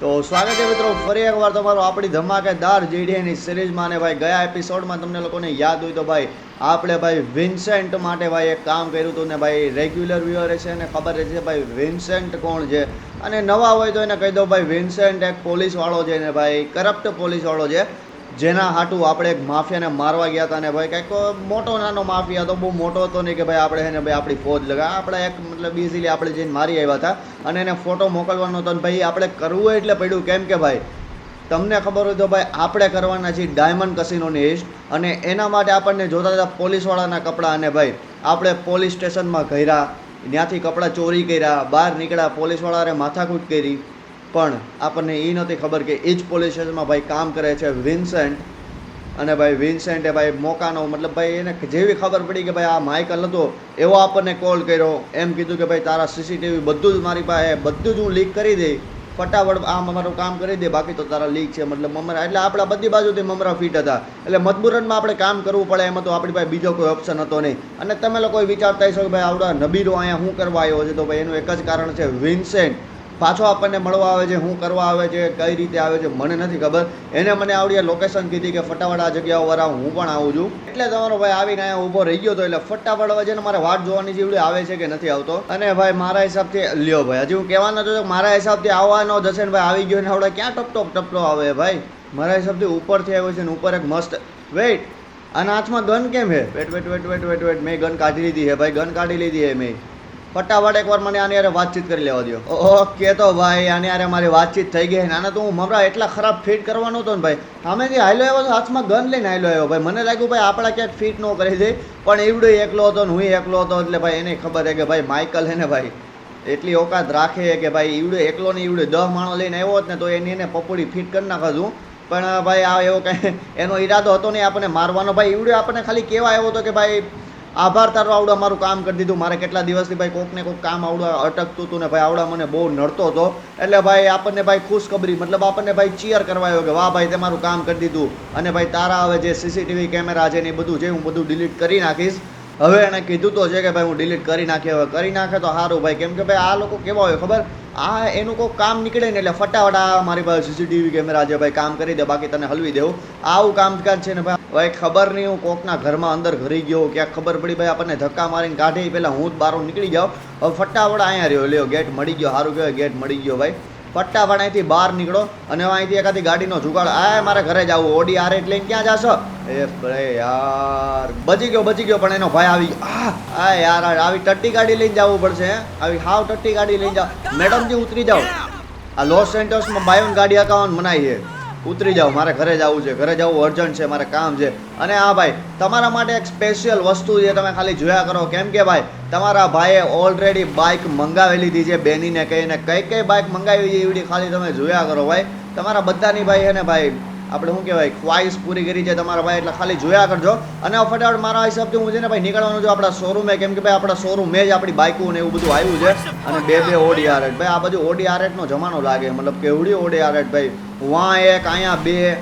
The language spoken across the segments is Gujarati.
તો સ્વાગત છે મિત્રો, ફરી એકવાર તમારો આપણી ધમાકેદાર જીડીએની સિરીઝમાં ને ભાઈ ગયા એપિસોડમાં તમને લોકોને યાદ હોય તો ભાઈ, આપણે ભાઈ વિન્સેન્ટ માટે ભાઈ એક કામ કર્યું હતું ને ભાઈ રેગ્યુલર વ્યુઅર છે ને ખબર રહેશે ભાઈ વિન્સેન્ટ કોણ છે? અને નવા હોય તો એને કહી દો ભાઈ વિન્સેન્ટ એક પોલીસવાળો છે ને ભાઈ કરપ્ટ પોલીસવાળો છે. જેના હાટું આપણે એક માફિયાને મારવા ગયા હતા ને ભાઈ કંઈક મોટો નાનો માફિયા હતો બહુ મોટો હતો નહીં કે ભાઈ આપણે એને ભાઈ આપણી ફોજ લગા. આપણે એક મતલબ ઇઝીલી આપણે જઈને મારી આવ્યા હતા અને એને ફોટો મોકલવાનો હતો ને ભાઈ આપણે કરવું એટલે પડ્યું. કેમ કે ભાઈ, તમને ખબર હોય તો ભાઈ આપણે કરવાના છીએ ડાયમંડ કસિનોની હિસ્ટ અને એના માટે આપણને જોતા હતા પોલીસવાળાના કપડાં અને ભાઈ આપણે પોલીસ સ્ટેશનમાં ગયા ત્યાંથી કપડાં ચોરી કર્યા, બહાર નીકળ્યા, પોલીસવાળાએ માથાકૂટ કરી. પણ આપણને એ નથી ખબર કે એ જ પોલીસ ભાઈ કામ કરે છે વિન્સેન્ટ અને ભાઈ વિન્સેન્ટે ભાઈ મોકાનો, મતલબ ભાઈ એને જેવી ખબર પડી કે ભાઈ આ માઇકલ હતો, એવો આપણને કોલ કર્યો. એમ કીધું કે ભાઈ તારા સીસીટીવી બધું જ મારી પાસે, બધું જ હું લીક કરી દઈ. ફટાફટ આમ અમારું કામ કરી દે, બાકી તો તારા લીક છે. મતલબ મમરા, એટલે આપણા બધી બાજુથી મમરા ફિટ હતા. એટલે મજબૂરનમાં આપણે કામ કરવું પડે, એમાં તો આપણી પાસે બીજો કોઈ ઓપ્શન હતો નહીં. અને તમે લોકો વિચારતા હશો કે ભાઈ આવડા નબીરો અહીંયા શું કરવા આવ્યો છે? તો ભાઈ એનું એક જ કારણ છે વિન્સેન્ટ પાછો આપણને મળવા આવે છે શું કરવા આવે છે, કઈ રીતે આવે છે, મને નથી ખબર. એને મને આવડી લોકેશન કીધી કે ફટાફટ આ જગ્યાઓ વાર હું પણ આવું છું. એટલે તમારો ભાઈ આવીને અહીંયા ઊભો રહી ગયો હતો એટલે ફટાફટ હવે છે ને મારે વાટ જોવાની જીવડી આવે છે કે નથી આવતો. અને ભાઈ મારા હિસાબથી, લ્યો ભાઈ, હજી હું કહેવાનો હતો મારા હિસાબથી આવવાનો જશે ને ભાઈ આવી ગયો ને આવડે ક્યાં ટપ ટપ ટપલો આવે ભાઈ? મારા હિસાબથી ઉપરથી આવ્યો છે ને ઉપર એક મસ્ત વેઇટ અને હાથમાં ગન કેમ હે wait wait wait wait wait wait મેં ગન કાઢી લીધી હે ભાઈ ગન કાઢી લીધી હે મેં. ફટાફટ એકવાર મને આની યારે વાતચીત કરી લેવા દો ઓકે તો ભાઈ, આની હારે મારી વાતચીત થઈ ગઈ. નાના, તો હું મમરા એટલા ખરાબ ફિટ કરવાનો હતો ને ભાઈ. સામેથી હાઈલો આવ્યો તો હાથમાં ગન લઈને હાઈલો આવ્યો ભાઈ. મને લાગ્યું ભાઈ આપણા ક્યાંક ફિટ ન કરી દે. પણ એવડો એકલો હતો ને હું એકલો હતો એટલે ભાઈ એને ખબર છે કે ભાઈ માઇકલ હે ને ભાઈ. એટલી ઓકાત રાખે કે ભાઈ ઈવડે એકલો ને ઈવડે દહ માણો લઈને આવ્યો હોત ને તો એની એને પપોડી ફિટ કરી નાખતું પણ ભાઈ આ એવો કંઈ એનો ઈરાદો હતો નહીં આપણને મારવાનો. ભાઈ ઈવડે આપણને ખાલી કેવા આવ્યો હતો કે ભાઈ આભાર, તારો આવડા, મારું કામ કરી દીધું. મારે કેટલા દિવસથી ભાઈ કોકને કોક કામ આવડા અટકતું હતું ને ભાઈ આવડા મને બહુ નડતો હતો. એટલે ભાઈ આપણને ભાઈ ખુશખબરી, મતલબ આપણને ભાઈ ચીયર કરવાયો કે, વાહ ભાઈ તમારું કામ કરી દીધું. અને ભાઈ તારા હવે જે સીસીટીવી કેમેરા છે ને એ બધું છે, હું બધું ડિલીટ કરી નાખીશ. હવે એણે કીધું તો છે કે, ભાઈ હું ડિલીટ કરી નાખી, હવે કરી નાખે તો સારું. ભાઈ કેમ કે ભાઈ આ લોકો કેવા હોય ખબર? આ એનું કોઈ કામ નીકળે ને એટલે ફટાફટ મારી પાસે સીસીટીવી કેમેરા છે ભાઈ, કામ કરી દે, બાકી તને હલવી દેવું. આવું કામકાજ છે ને ભાઈ ભાઈ ખબર નહીં, હું કોકના ઘરમાં અંદર ઘરી ગયો, ક્યાંક ખબર પડી ભાઈ આપણને ધક્કા મારીને કાઢી પહેલાં હું જ બહાર નીકળી જાઉં. હવે ફટાફટ અહીંયા રહ્યો, લ્યો, ગેટ મળી ગયો, સારું કહેવાય, ગેટ મળી ગયો ભાઈ. ફટાફટ અહીંથી બહાર નીકળો અને અહીંથી એકાદી ગાડીનો જુગાડ. આ મારે ઘરે જવું ઓડી આર એટલે ક્યાં જાશો? એ ભરે યાર. બચી ગયો બચી ગયો, પણ એનો ભાઈ આવી આ યાર આવી ટટ્ટી ગાડી લઈને જવું પડશે આવી હાવ ટટ્ટી ગાડી લઈને જાઓ મેડમજી, ઉતરી જાઓ. આ લોસ સેન્ટર્સમાં બાયોન ગાડી હકાવવાનું મનાય છે. ઉતરી જાઓ, મારે ઘરે જવું છે, ઘરે જવું અર્જન્ટ છે, મારે કામ છે. અને હા ભાઈ, તમારા માટે એક સ્પેશિયલ વસ્તુ છે, તમે ખાલી જોયા કરો. કેમ કે ભાઈ, તમારા ભાઈએ ઓલરેડી બાઇક મંગાવી લીધી છે બેનીને કહીને કઈ કઈ બાઇક મંગાવી છે એવડી ખાલી તમે જોયા કરો ભાઈ. તમારા બધાની ભાઈ છે ને ભાઈ આપણે શું કહેવાય, ખ્વાહિશ પૂરી કરી છે તમારા ભાઈ, એટલે ખાલી જોયા કરજો. અને ફટાફટ મારા હિસાબથી હું છે ને ભાઈ નીકળવાનું છું આપણા શોરૂમે કેમ કે ભાઈ આપણા શોરૂમે જ આપણી બાઇકો ને એવું બધું આવ્યું છે. અને બે બે ઓડી આરેટ ભાઈ આ બધું ઓડી આરેટનો જમાનો લાગે. મતલબ કેવડી ઓડી આરેટ ભાઈ. વાં એક અહીંયા બે.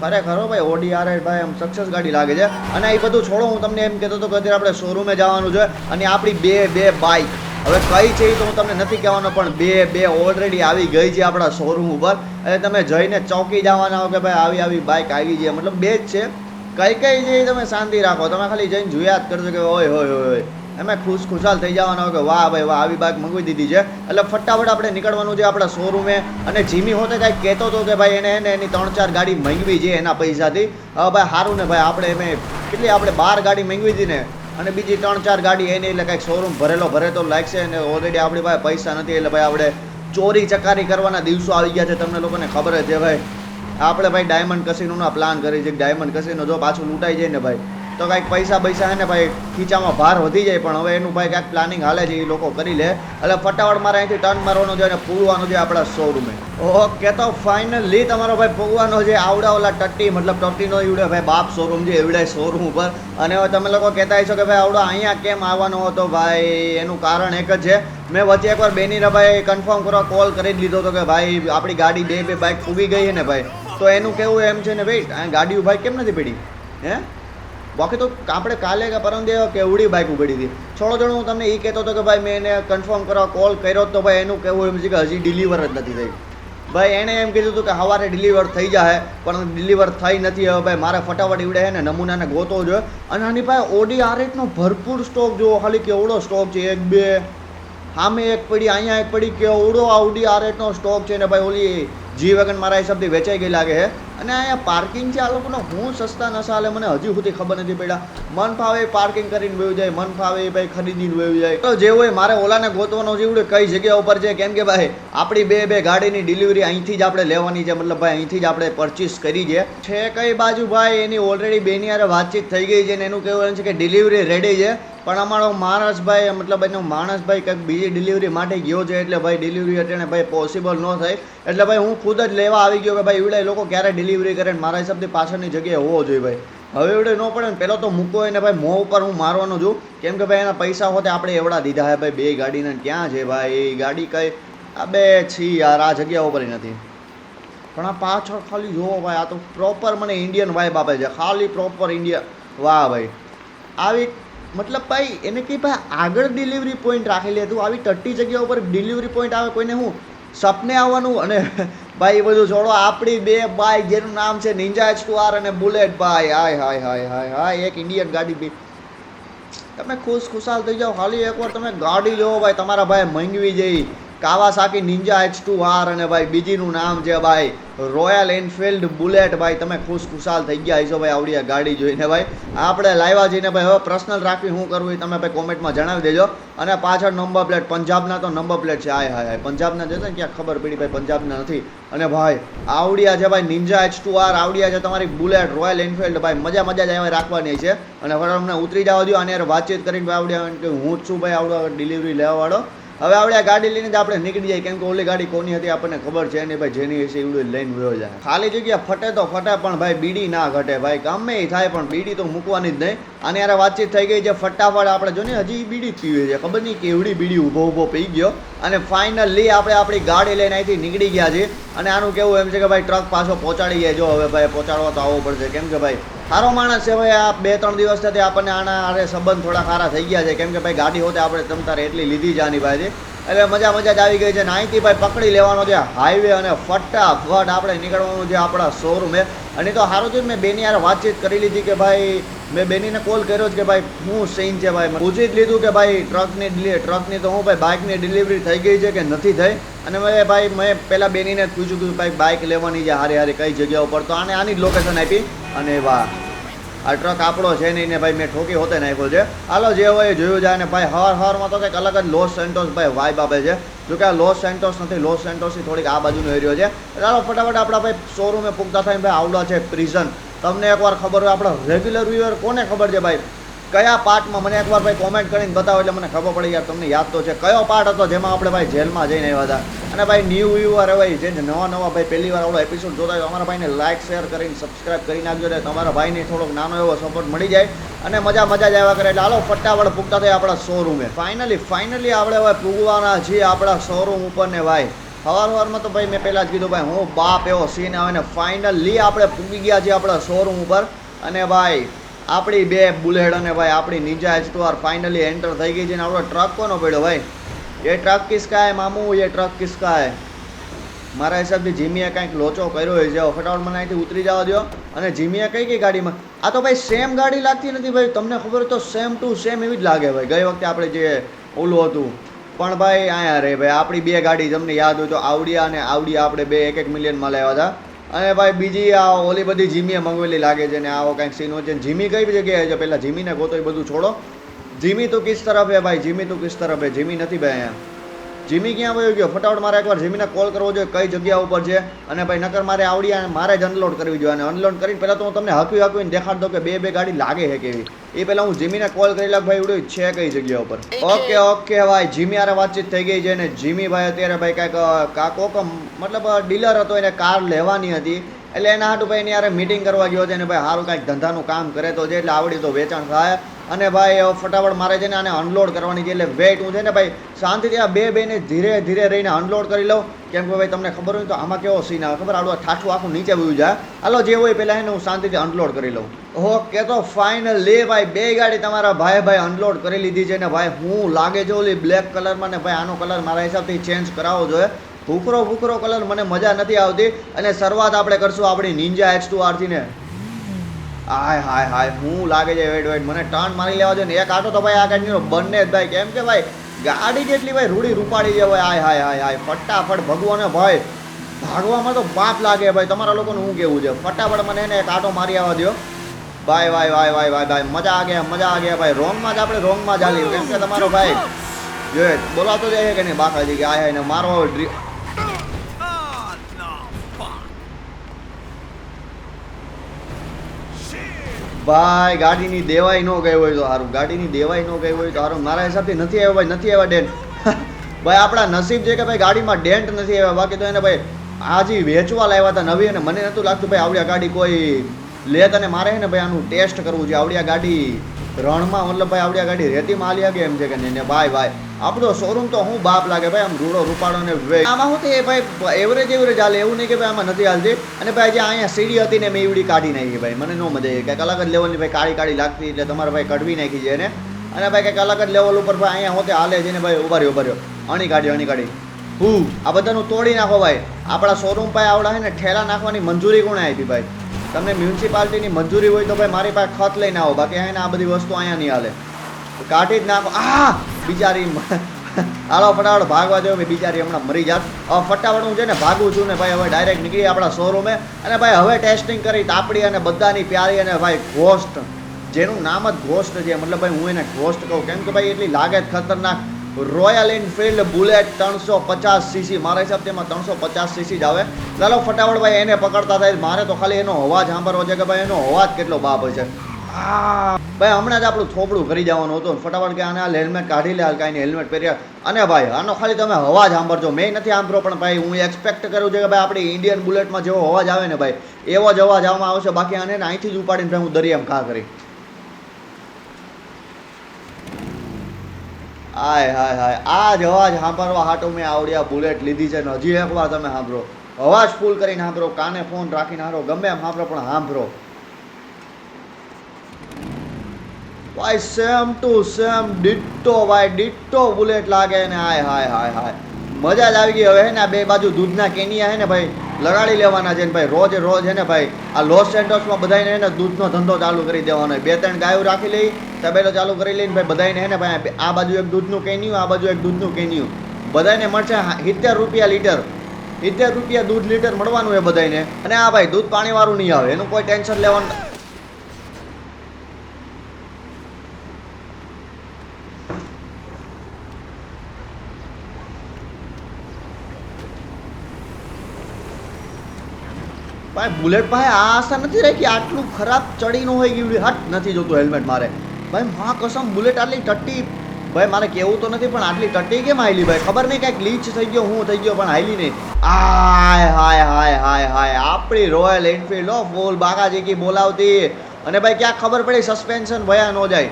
ખરેખર ખરો ભાઈ, ઓડી આર ભાઈ આમ સક્સેસ ગાડી લાગે છે. અને એ બધું છોડો, હું તમને એમ કહેતો હતો કે અત્યારે આપણે શોરૂમે જવાનું છે. અને આપણી બે બે બાઇક હવે કઈ છે એ તો હું તમને નથી કહેવાનો, પણ બે બે ઓલરેડી આવી ગઈ છે આપણા શોરૂમ ઉપર. અને તમે જઈને ચોંકી જવાના હો કે ભાઈ આવી આવી બાઇક આવી છે. મતલબ બે જ છે. કઈ કઈ છે એ તમે શાંતિ રાખો. તમે ખાલી જઈને જોયા જ કરશો કે હોય હોય હોય એમાં ખુશ, ખુશાલ થઈ જવાના હોય કે વાહ ભાઈ, વાહ, આવી બાઇક મંગાવી દીધી છે. એટલે ફટાફટ આપણે નીકળવાનું છે આપણા શોરૂમે અને જીમી હોતે કાંઈક કહેતો હતો કે ભાઈ એને એને એની ત્રણ, ચાર ગાડી મંગવી છે એના પૈસાથી. હવે ભાઈ સારું ને ભાઈ આપણે એમ કેટલી આપણે બાર ગાડી મંગવી હતી ને અને બીજી ત્રણ ચાર ગાડી એની એટલે કાંઈક શોરૂમ ભરેલો ભરે તો લાગશે અને ઓલરેડી આપણી પાસે પૈસા નથી એટલે ભાઈ આપણે ચોરી ચકારી કરવાના દિવસો આવી ગયા છે, તમને લોકોને ખબર જ છે ભાઈ. આપણે ભાઈ ડાયમંડ કસીનોના પ્લાન કરી છે ડાયમંડ કસીનો જો પાછું લૂંટાઈ જાય ને ભાઈ તો કાંઈક પૈસા પૈસા હે ને ભાઈ ખીચામાં ભાર વધી જાય, પણ હવે એનું ભાઈ કાંઈક પ્લાનિંગ હાલે છે, એ લોકો કરી લે. એટલે ફટાફટ મારે અહીંથી ટર્ન મારવાનું છે અને પૂરવાનું છે આપણા શોરૂમે ઓકે, તો ફાઇનલી તમારો ભાઈ પૂરવાનો છે આવડા ઓલા ટટ્ટી, મતલબ ટટ્ટીનો એવડે ભાઈ બાપ શોરૂમ છે એવડે શોરૂમ ઉપર. અને હવે તમે લોકો કહેતા હશો કે ભાઈ આવડો અહીંયા કેમ આવવાનો હતો ભાઈ? એનું કારણ એક જ છે. મેં વચ્ચે એકવાર બેનીને ભાઈ કન્ફર્મ કરવા કોલ કરી જ લીધો હતો કે ભાઈ આપણી ગાડી બે બે બાઇક ફૂગી ગઈ છે ને ભાઈ. તો એનું કેવું એમ છે ને ભાઈ ગાડી ભાઈ કેમ નથી પડી? હે? બાકી તો આપણે કાલે કે પરમ દે કેવડી બાઇક ઉગડી હતી. છોડો છોડો, હું તમને એ કહેતો હતો કે ભાઈ મેં એને કન્ફર્મ કરવા કોલ કર્યો તો ભાઈ એનું કહેવું એમ છે કે હજી ડિલિવર જ નથી થઈ. ભાઈ એણે એમ કીધું હતું કે સવારે ડિલિવર થઈ જાય પણ ડિલિવર થઈ નથી, હવે ભાઈ મારે ફટાફટ ઈવડે છે ને નમૂનાને ગોતવો જોઈએ અને આની પાસે ઓડી આ રીતનો ભરપૂર સ્ટોક જુઓ, ખાલી કેવડો સ્ટોક છે, એક, બે સામે એક પડી, અહીંયા એક પડી કે કેવડો આવડી આ રેટનો સ્ટોક છે ને ભાઈ ઓલી જી વેગન મારા હિસાબથી વેચાઈ ગઈ લાગે છે. અને અહીંયા પાર્કિંગ છે, આ લોકોનો હું સસ્તા નશા હાલે મને હજી સુધી ખબર નથી પડ્યા. મન ફાવે પાર્કિંગ કરીને વયું જાય, મન ફાવે એ ભાઈ ખરીદીને વયું જાય. તો જે હોય મારે ઓલાને ગોતવાનો જેવડે કઈ જગ્યા ઉપર છે? કેમ કે ભાઈ, આપણી બે બે ગાડીની ડિલિવરી અહીંથી જ આપણે લેવાની છે, મતલબ ભાઈ અહીંથી જ આપણે પરચેસ કરી છે. છે કઈ બાજુ ભાઈ, એની ઓલરેડી બેની હારે વાતચીત થઈ ગઈ છે ને એનું કહેવાનું છે કે ડિલિવરી રેડી છે. પણ અમારો માણસભાઈ, મતલબ એનો માણસભાઈ કંઈક બીજી ડિલિવરી માટે ગયો છે, એટલે ભાઈ ડિલિવરી અટેણે ભાઈ પોસિબલ ન થાય. એટલે ભાઈ હું ખુદ જ લેવા આવી ગયો કે ભાઈ એવડે લોકો ક્યારે ડિલિવરી કરે મારા હિસાબથી પાછળની જગ્યાએ હોવો જોઈએ ભાઈ. હવે એવડે ન પડે ને પહેલો તો મૂકો એને ભાઈ, મોં ઉપર હું મારવાનો છું. કેમ કે ભાઈ એના પૈસા હોતે આપણે એવડા દીધા હે ભાઈ, બે ગાડીને ક્યાં છે ભાઈ? એ ગાડી કઈ, આ બે છી યાર આ જગ્યા ઉપર નથી. પણ આ પાછળ ખાલી જોવો ભાઈ, આ તો પ્રોપર મને ઇન્ડિયન વાઇબ આપે છે. ખાલી પ્રોપર ઇન્ડિયન વાહ ભાઈ. આવી મતલબ ભાઈ, એને કે ભાઈ, આગળ ડિલિવરી પોઈન્ટ રાખેલી હતું આવી ટટ્ટી જગ્યા ઉપર ડિલિવરી પોઈન્ટ આવે, કોઈને હું સપને આવવાનું અને ભાઈ, એ બધું છોડો આપણી બે બાઈક જેનું નામ છે નિંજા એચ આર અને બુલેટ ભાઈ. હાય હાય હાય હાય હાય. એક ઇન્ડિયન ગાડી બી. તમે ખુશ ખુશાલ થઈ જાઓ. ખાલી એકવાર તમે ગાડી લો, ભાઈ. તમારા ભાઈ મંગવી જઈ Kawasaki Ninja H two R અને ભાઈ બીજીનું નામ છે ભાઈ રોયલ એનફિલ્ડ બુલેટ ભાઈ તમે ખુશ ખુશાલ થઈ ગયા હશો ભાઈ આવડી ગાડી જોઈને ભાઈ. આપણે લાવ્યા જઈને ભાઈ, હવે પર્સનલ રાખવી શું કરવું એ તમે ભાઈ કોમેન્ટમાં જણાવી દેજો. અને પાછળ નંબર પ્લેટ પંજાબના તો નંબર પ્લેટ છે. હાય હાય હાય. પંજાબના છે ને ક્યાં ખબર પડી ભાઈ, પંજાબના નથી. અને ભાઈ, આવડિયા છે ભાઈ, નિંજા એચ ટુ આર આવડિયા છે તમારી બુલેટ રોયલ એનફિલ્ડ ભાઈ, મજા મજા જ રાખવાની છે. અને ફટાફટ અમને ઉતરી જવા દો અને વાતચીત કરીને ભાઈ આવડ્યા કે હું જ છું ભાઈ, આવડો ડિલિવરી લેવાવાળો. હવે આપણે આ ગાડી લઈને જ આપણે નીકળી જાય. કેમ કે ઓલી ગાડી કોની હતી આપણને ખબર છે નહીં. ભાઈ જેની હશે એવડું લઈને વયો જાય. ખાલી જગ્યા ફટે તો ફટે, પણ ભાઈ બીડી ના ઘટે. ભાઈ ગમે એ થાય, પણ બીડી તો મૂકવાની જ નહીં. અને યાર વાતચીત થઈ ગઈ છે ફટાફટ આપણે જો ને હજી બીડી પીવી છે. ખબર નહીં કેવડી બીડી ઊભો ઊભો પી ગયો. અને ફાઇનલી આપણે આપણી ગાડી લઈને અહીંથી નીકળી ગયા છીએ. અને આનું કેવું એમ છે કે ભાઈ ટ્રક પાછો પહોંચાડી જાય. જો હવે ભાઈ પહોંચાડવા તો આવવો પડશે. કેમ કે ભાઈ સારો માણસ છે ભાઈ, આ બે, ત્રણ દિવસ થતી આપણને આના આરે સંબંધ થોડા સારા થઈ ગયા છે. કેમ કે ભાઈ, ગાડી હોતે આપણે તમતારે એટલી લીધી જ આની પાસેથી એટલે મજા મજા જ આવી ગઈ છે. ને ભાઈ પકડી લેવાનો છે હાઈવે અને ફટાફટ આપણે નીકળવાનું છે આપણા શોરૂમે અને તો સારું થયું મેં બેની યાર વાતચીત કરી લીધી કે ભાઈ, મેં બેનીને કોલ કર્યો છે કે ભાઈ, હું સીન છે ભાઈ. પૂછી જ લીધું કે ભાઈ ટ્રકની ટ્રકની તો હું ભાઈ બાઇકની ડિલિવરી થઈ ગઈ છે કે નથી થઈ? અને મેં ભાઈ, મેં પહેલાં બેનીને જ પૂછ્યું કે ભાઈ બાઇક લેવાની છે હારી હારી કઈ જગ્યા ઉપર? તો આને આની જ લોકેશન આપી. અને વાહ. આ ટ્રક આપણો છે નહીં ને ભાઈ, મેં ઠોકી હોતે નાખ્યો છે. હાલો, જે હોય એ જોયું જાય ને ભાઈ હવાર હવારમાં તો કંઈક અલગ જ લોસ સેન્ટોસ ભાઈ વાઇબ આપે છે. જો કે આ લોસ સેન્ટોસ નથી લોસ સેન્ટોસથી થોડીક આ બાજુનો એરિયો છે. ચાલો, ફટાફટ આપણા ભાઈ શોરૂમે પૂગતા થાય ભાઈ, આવડા છે પ્રિઝન તમને એકવાર ખબર હોય, આપણા રેગ્યુલર વ્યુઅર કોને ખબર છે ભાઈ? કયા પાર્ટમાં મને એકવાર ભાઈ કોમેન્ટ કરીને બતાવો એટલે મને ખબર પડી યાર તમને યાદ તો છે. કયો પાર્ટ હતો જેમાં આપણે ભાઈ જેલમાં જઈને આવ્યા હતા? અને ભાઈ ન્યૂ વ્યુઅર ભાઈ જે નવા નવા ભાઈ પહેલી વાર આપણો એપિસોડ જોતા હોય અમારા ભાઈને લાઇક શેર કરીને સબસ્ક્રાઇબ કરી નાખજો એટલે તમારા ભાઈને થોડોક નાનો એવો સપોર્ટ મળી જાય અને મજા મજા જ આવ્યા કરે એટલે હાલો ફટાફટ પૂગતા થાય આપણા શોરૂમે ફાઇનલી ફાઇનલી આપણે હવે પૂગવાના છીએ આપણા શોરૂમ ઉપર ને ભાઈ. સવાર સવારમાં તો ભાઈ મેં પહેલાં જ કીધું ભાઈ હું બાપ એવો સીન આવે ને ફાઇનલી આપણે પૂગી ગયા છીએ આપણા શોરૂમ ઉપર. અને ભાઈ આપણી બે બુલેટ અને ભાઈ આપણી Ninja H two finally enter થઈ ગઈ છે ને આપણો ટ્રક કોનો પડ્યો ભાઈ? એ ટ્રક કિસકા હે મામુ, એ ટ્રક કિસકા મારા હિસાબથી જીમીએ કાંઈક લોચો કર્યો હોય છે ફટાફટ મને અહીંથી ઉતરી જવા દો અને જીમીએ કઈ કઈ ગાડીમાં? આ તો ભાઈ સેમ ગાડી લાગતી નથી ભાઈ. તમને ખબર તો સેમ ટુ સેમ એવી જ લાગે ભાઈ. ગઈ વખતે આપણે જે ઓલું હતું. પણ ભાઈ અહીંયા રે ભાઈ. આપણી બે ગાડી, તમને યાદ હોય તો આવડિયા અને આવડિયા આપણે બે એક એક મિલિયનમાં લાવ્યા હતા. અને ભાઈ બીજી આ ઓલી બધી જીમીએ મંગવેલી લાગે છે ને આવો કાંઈક સીન હોય છે. જીમી કઈ જગ્યાએ છે? પહેલાં જીમીને ગોતો એ બધું છોડો. જીમી તો કિસ તરફ હે ભાઈ? જીમી તો કિસ તરફ હે? જીમી નથી ભાઈ અહીંયા. જીમી ક્યાં વયો ગયો? ફટાફટ મારે એકવાર જીમીને કોલ કરવો જોઈએ કઈ જગ્યા ઉપર છે? અને ભાઈ નકર મારે આવડી અને મારે જ અનલોડ કરવી જોઈએ. અને અનલોડ કરીને પહેલાં તો હું તમને હકવી હકવીને દેખાડ દઉં કે બે બે ગાડી લાગે છે કેવી. એ પહેલાં હું જીમીને કોલ કરી લાગ ભાઈ ઉડ્યું છે કઈ જગ્યા ઉપર. ઓકે ઓકે ભાઈ જીમી હારે વાતચીત થઈ ગઈ છે ને જીમી ભાઈ અત્યારે ભાઈ કાંઈક કાકો મતલબ ડીલર હતો એને કાર લેવાની હતી. એટલે એના હાટું ભાઈ એની યારે મીટિંગ કરવા ગયો છે અને ભાઈ સારું કાંઈક ધંધાનું કામ કરે તો છે એટલે આવડી તો વેચાણ થાય. અને ભાઈ ફટાફટ મારે છે ને આને અનલોડ કરવાની છે, એટલે વેઇટ હું છે ને ભાઈ શાંતિથી આ બે બેને ધીરે ધીરે રહીને અનલોડ કરી લઉં. કેમ કે ભાઈ, તમને ખબર હોય તો આમાં કેવો સીન આવે, ખબર? આડું ઠાઠું આખું નીચે વયું જાય. હાલો, જે હોય પહેલાં એને હું શાંતિથી અનલોડ કરી લઉં. ઓકે, તો ફાઇનલ લે ભાઈ, બે ગાડી તમારા ભાઈ ભાઈ અનલોડ કરી લીધી છે ને ભાઈ, હું લાગે છે ઓલી બ્લેક કલરમાં ને ભાઈ, આનો કલર મારા હિસાબથી ચેન્જ કરાવવો જોઈએ. ભૂખરો ભૂખરો કલર મને મજા નથી આવતી. અને શરૂઆત આપણે કરશું આપણી નિંજા એક્સ ટુ આરથી ને. હાય હાય હાય, હું લાગે છે વેટ વેટ મને ટર્ન મારી લેવા દે ને. એક આટો તો ભાઈ આ ગાડીનો બંને જ ભાઈ. કેમ કે ભાઈ, ગાડી જેટલી ભાઈ રૂડી રૂપાડી છે હાય હાય હાય હાય ફટાફટ ભગવાને ભાઈ, ભાગવામાં તો બાપ લાગે ભાઈ. તમારા લોકોનું શું કેવું છે? ફટાફટ મને એને એક આટો મારી આવવા દો. ભાઈ ભાઈ ભાઈ ભાઈ ભાઈ ભાઈ, મજા આ ગયા, મજા આ ગયા ભાઈ. રોંગમાં જ આપણે રોંગમાં ચાલી કેમ કે તમારો ભાઈ, જો બોલાતો જાય કે નહીં બાકાજી કે આ ને મારો ડ્રી- ભાઈ, ગાડીની દેવાઈ ન ગઈ હોય તો સારું ગાડીની દેવાઈ ન ગઈ હોય તો સારું મારા હિસાબથી નથી આવ્યો ભાઈ, નથી આવ્યા ડેન્ટ ભાઈ, આપણા નસીબ છે કે ભાઈ ગાડીમાં ડેન્ટ નથી આવ્યા. બાકી તો એને ભાઈ આજે વેચવા લાવ્યા હતા નવી અને મને નહોતું લાગતું ભાઈ આવડિયા ગાડી કોઈ લે તને મારે ને ભાઈ આનું ટેસ્ટ કરવું છે. આવડિયા ગાડી રણમાં મતલબ ભાઈ આવડિયા ગાડી રેતીમાં આલ્યા કે એમ છે કે નહીં ભાઈ ભાઈ. આપણો શોરૂમ તો હું બાપ લાગે ભાઈ, આમ રૂડો રૂપાડો ને વે- આમાં હું તે ભાઈ એવરેજ એવરેજ હાલે, એવું નહીં કે ભાઈ આમાં નથી હાલતી. અને ભાઈ જે અહીંયા સીડી હતી ને મેં એવડી કાઢી નાખી ભાઈ, મને ન મજા આવી. કંઈક અલગ જ લેવલની ભાઈ કાળી કાળી લાગતી એટલે તમારે ભાઈ કઢવી નાખી છે એને. અને ભાઈ કંઈક અલગ જ લેવલ ઉપર ભાઈ અહીંયા હોતે હાલે છે ભાઈ, ઊભા રહ્યો અણી કાઢી અણી કાઢી. હું? આ બધાનું તોડી નાખો ભાઈ. આપણા શોરૂમ પાસે આવડા છે ને ઠેલા નાખવાની મંજૂરી કોણે આપી ભાઈ? તમને મ્યુનિસિપાલિટીની મંજૂરી હોય તો ભાઈ મારી પાસે ખત લઈને આવો. બાકી અહીંયા આ બધી વસ્તુ અહીંયા નહીં હાલે. કાઢી જ નાખો. આ બિચારી હાલો ફટાફટ ભાગવા દો કે બિચારી હમણાં મરી જાત. હવે ફટાફટ હું છે ને ભાગું છું ને ભાઈ હવે ડાયરેક્ટ નીકળી આપણા શોરૂમે અને ભાઈ હવે ટેસ્ટિંગ કરી, તાપડી અને બધાની પ્યારી અને ભાઈ ઘોસ્ટ જેનું નામ જ ઘોસ્ટ છે. મતલબ ભાઈ હું એને ઘોસ્ટ કહું. કેમ કે ભાઈ એટલી લાગે જ ખતરનાક. રોયલ એનફિલ્ડ બુલેટ ત્રણસો પચાસ સીસી મારા હિસાબથી તેમાં ત્રણસો પચાસ સીસી જ આવે. ચાલો ફટાફટ ભાઈ એને પકડતા થાય. મારે તો ખાલી એનો અવાજ સાંભળવો છે કે ભાઈ એનો અવાજ કેટલો બાપ છે. આ ભાઈ, હમણાં જ આપણું થોપડું કરી જવાનું હતું ફટાફટ કે આને હાલ હેલ્મેટ કાઢી લે હાલ કાંઈ હેલ્મેટ પહેર્યા અને ભાઈ, આનો ખાલી તમે અવાજ સાંભળજો. મેં નથી સાંભળો પણ ભાઈ, હું એક્સપેક્ટ કરું છું કે ભાઈ, આપણી ઇન્ડિયન બુલેટમાં જેવો અવાજ આવે ને ભાઈ, એવો જ અવાજ આવવામાં આવશે. બાકી આને અહીંથી જ ઉપાડીને હું દરિયામાં ઘા કરી. હાય હાય હાય. આ જ અવાજ સાંભળવા હાટો મેં આવડ્યા બુલેટ લીધી છે ને, હજી એકવાર તમે સાંભળો. અવાજ ફૂલ કરીને સાંભળો, કાને ફોન રાખીને હારો ગમે એમ સાંભળો, પણ સાંભળો. ભાઈ સેમ ટુ સેમ ડિટ્ટો ભાઈ ડિટ્ટો બુલેટ લાગે ને હાય હાય હાય હાય. મજા જ આવી ગઈ. હવે ને બે બાજુ દૂધના કેનિયા હે ને ભાઈ, લગાડી લેવાના છે ને ભાઈ, રોજ રોજ હે ને ભાઈ, આ લોસ એન્ટોસમાં બધાને હે ને દૂધનો ધંધો ચાલુ કરી દેવાનો બે, ત્રણ ગાયો રાખી લઈ, તબેલો ચાલુ કરી લઈને ભાઈ બધાને હે ને ભાઈ, આ બાજુ એક દૂધનું કેન્યું, આ બાજુ એક દૂધનું કેન્યું. બધાને મળશે સિત્તેર રૂપિયા લીટર. સિત્તેર રૂપિયા દૂધ લીટર મળવાનું હોય બધાને અને આ ભાઈ, દૂધ પાણીવાળું નહીં આવે. એનું કોઈ ટેન્શન લેવાનું ભાઈ, બુલેટ પાસે આ આશા નથી રહી કે આટલું ખરાબ ચડી ન હોય ગયું હટ, નથી જોતું હેલ્મેટ મારે. ભાઈ, મા કસમ, બુલેટ આટલી ટટ્ટી. ભાઈ, મારે કેવું તો નથી, પણ આટલી ટટ્ટી કેમ હાઈલી ભાઈ? ખબર નહીં, કાંઈક લીચ થઈ ગયો, હું થઈ ગયો, પણ હાઈલી નહીં. આય, હાય હાય હાય હાય. આપણી રોયલ એન્ફિલ્ડ ઓફ બોલ બાગાજી કી બોલાવતી. અને ભાઈ ક્યાં ખબર પડી સસ્પેન્શન ભયા ન જાય!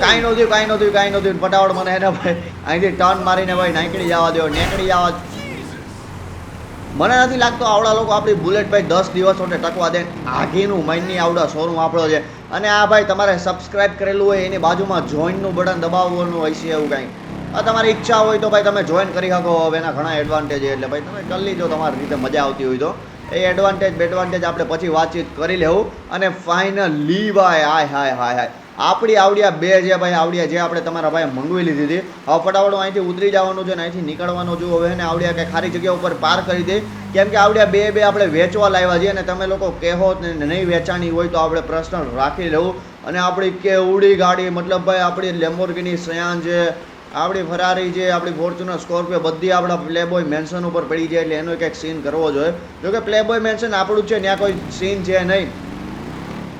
કાંઈ નહોતું કાંઈ નહોતું કાંઈ નહોતું ફટાફટ મને એને, ભાઈ. અહીંથી ટર્ન મારીને, ભાઈ નાંકડી જવા દો નેકડી જવા મને નથી લાગતો આવડા લોકો આપણી બુલેટ ભાઈ દસ દિવસોને ટકવા દે. આઘીનું માઇનની આવડા શોરૂમ આપણો છે. અને આ ભાઈ તમારે સબસ્ક્રાઇબ કરેલું હોય એની બાજુમાં જોઈનનું બટન દબાવવાનું હોય છે એવું કાંઈ. આ તમારી ઈચ્છા હોય તો ભાઈ તમે જોઈન કરી શકો. હવે એના ઘણા એડવાન્ટેજ એટલે ભાઈ તમે કરી લીજો, તમારી રીતે મજા આવતી હોય તો. એ એડવાન્ટેજ બેડવાન્ટેજ આપણે પછી વાતચીત કરી લેવું. અને ફાઇનલી ભાઈ, હાય હાય હાય હાય. આપણી આવડિયા બે જે ભાઈ, આવડિયા જે આપણે તમારા ભાઈ મંગવી લીધી હતી. હવે ફટાફટ અહીંથી ઉતરી જવાનું છે ને અહીંથી નીકળવાનું છું હવે ને આવડિયા કંઈ ખારી જગ્યા ઉપર પાર કરી દે. કેમ કે આવડિયા બે બે આપણે વેચવા લાવ્યા છીએ અને તમે લોકો કહેો ને નહીં વેચાણી હોય તો આપણે પ્રશ્ન રાખી લેવું. અને આપણી કેવડી ગાડી, મતલબ ભાઈ, આપણી લેમ્બોર્ગિની સયાન છે, આપણી ફરારી છે, આપણી ફોર્ચ્યુનર સ્કોર્પિયો બધી આપણા પ્લેબોય મેન્શન ઉપર પડી જાય એટલે એનો કંઈક સીન કરવો જોઈએ. જોકે પ્લેબોય મેન્શન આપણું જ છે, ત્યાં કોઈ સીન છે નહીં.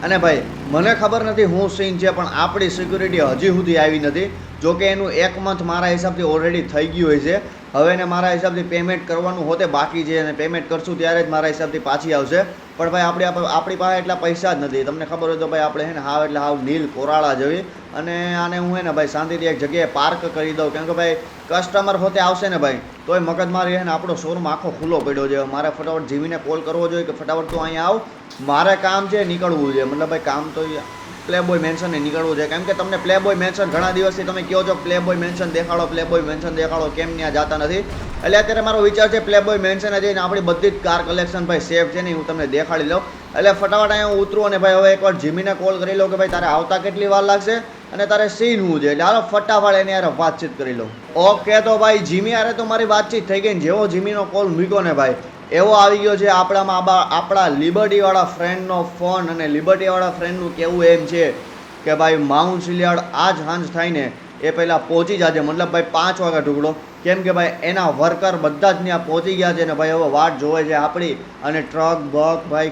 અને ભાઈ, મને ખબર નથી હું સીન છે, પણ આપણી સિક્યુરિટી હજી સુધી આવી નથી. જોકે એનું એક મંથ મારા હિસાબથી ઓલરેડી થઈ ગયું હોય છે. હવે એને મારા હિસાબથી પેમેન્ટ કરવાનું હોતે બાકી છે અને પેમેન્ટ કરશું ત્યારે જ મારા હિસાબથી પાછી આવશે. પણ ભાઈ, આપણે આપણી પાસે એટલા પૈસા જ નથી. તમને ખબર હોય તો ભાઈ, આપણે હે ને હાવ એટલે હાવ નીલ કોરાળા જેવી. અને આને હું હે ને ભાઈ, શાંતિથી એક જગ્યાએ પાર્ક કરી દઉં. કેમ કે ભાઈ કસ્ટમર હોતે આવશે ને ભાઈ, તોય મગજમારી હે ને આપણો શોરૂમ આખો ખુલ્લો પડ્યો છે. મારે ફટાફટ જીવીને કોલ કરવો જોઈએ કે ફટાફટ તું અહીંયા આવ. મારે કામ છે, નીકળવું છે. મતલબ ભાઈ, કામ તો પ્લે બોય મેન્શને નીકળવું છે. કેમ કે તમને પ્લે બોય મેન્શન ઘણા દિવસથી તમે કહો છો પ્લે બોય મેન્શન દેખાડો પ્લે બોય મેન્શન દેખાડો, કેમ ત્યાં જતા નથી? એટલે અત્યારે મારો વિચાર છે પ્લે બોય મેન્શને જઈને આપણી બધી જ કાર કલેક્શન ભાઈ સેફ છે ને, હું તમને દેખાડી લઉં. એટલે ફટાફટ અહીંયા ઉતરું અને ભાઈ હવે એકવાર જીમીને કોલ કરી લઉં કે ભાઈ તારે આવતા કેટલી વાર લાગશે અને તારે સીન હું છે એટલે હાલો ફટાફટ એની યાર વાતચીત કરી લઉં. ઓકે તો ભાઈ જીમી યારે તો મારી વાતચીત થઈ ગઈ જેવો જીમીનો કોલ મૂક્યો ને ભાઈ એવો આવી ગયો છે આપણામાં આબા- આપણા લિબર્ટીવાળા ફ્રેન્ડનો ફોન અને લિબર્ટીવાળા ફ્રેન્ડનું કેવું એમ છે કે ભાઈ માઉન્ટ સિલિયાડ આજ હાંજ થાય ને એ પહેલાં પહોંચી જાજે. મતલબ ભાઈ પાંચ વાગે ઢુકડો કેમ કે ભાઈ એના વર્કર બધા જ ત્યાં પહોંચી ગયા છે ને ભાઈ હવે વાટ જોવે છે આપણી. અને ટ્રક બક ભાઈ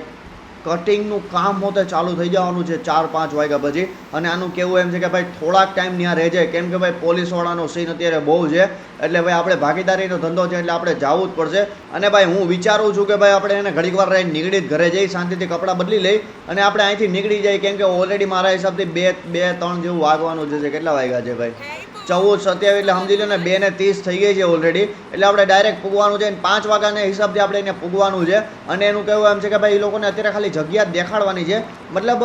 કટિંગનું કામ હોતે ચાલુ થઈ જવાનું છે ચાર, પાંચ વાગ્યા પછી. અને આનું કેવું એમ છે કે ભાઈ થોડાક ટાઈમ ત્યાં રહેજે કેમ કે ભાઈ પોલીસવાળાનો સીન અત્યારે બહુ છે. એટલે ભાઈ આપણે ભાગીદારીનો ધંધો છે એટલે આપણે જવું જ પડશે. અને ભાઈ હું વિચારું છું કે ભાઈ આપણે એને ઘડીક વાર રહીને નીકળી ઘરે જઈ, શાંતિથી કપડાં બદલી લઈ અને આપણે અહીંથી નીકળી જાય. કેમ કે ઓલરેડી મારા હિસાબથી બે બે, ત્રણ જેવું વાગવાનું છે કેટલા વાગ્યા છે ભાઈ? ચૌદ સત્યાવીસ એટલે સમજી લો ને બે ને ત્રીસ થઈ ગઈ છે ઓલરેડી એટલે આપણે ડાયરેક્ટ પૂગવાનું છે અને પાંચ વાગ્યાના હિસાબથી આપણે એને પૂગવાનું છે. અને એનું કહેવું એમ છે કે ભાઈ એ લોકોને અત્યારે ખાલી જગ્યા દેખાડવાની છે. મતલબ